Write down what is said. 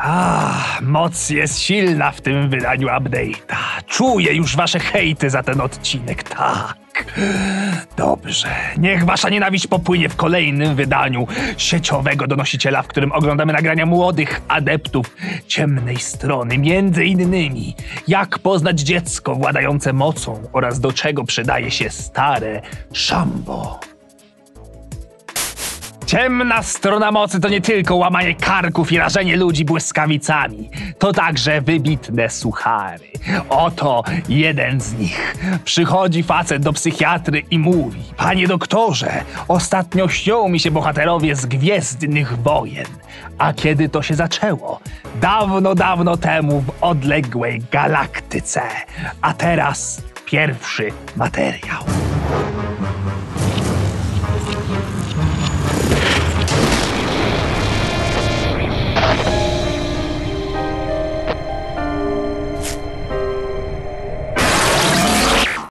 Ah, moc jest silna w tym wydaniu update'a. Czuję już wasze hejty za ten odcinek, tak. Dobrze, niech wasza nienawiść popłynie w kolejnym wydaniu sieciowego donosiciela, w którym oglądamy nagrania młodych adeptów ciemnej strony, między innymi jak poznać dziecko władające mocą oraz do czego przydaje się stare szambo. Ciemna strona mocy to nie tylko łamanie karków i rażenie ludzi błyskawicami. To także wybitne suchary. Oto jeden z nich. Przychodzi facet do psychiatry i mówi: Panie doktorze, ostatnio śnią mi się bohaterowie z gwiezdnych wojen. A kiedy to się zaczęło? Dawno, dawno temu w odległej galaktyce. A teraz pierwszy materiał.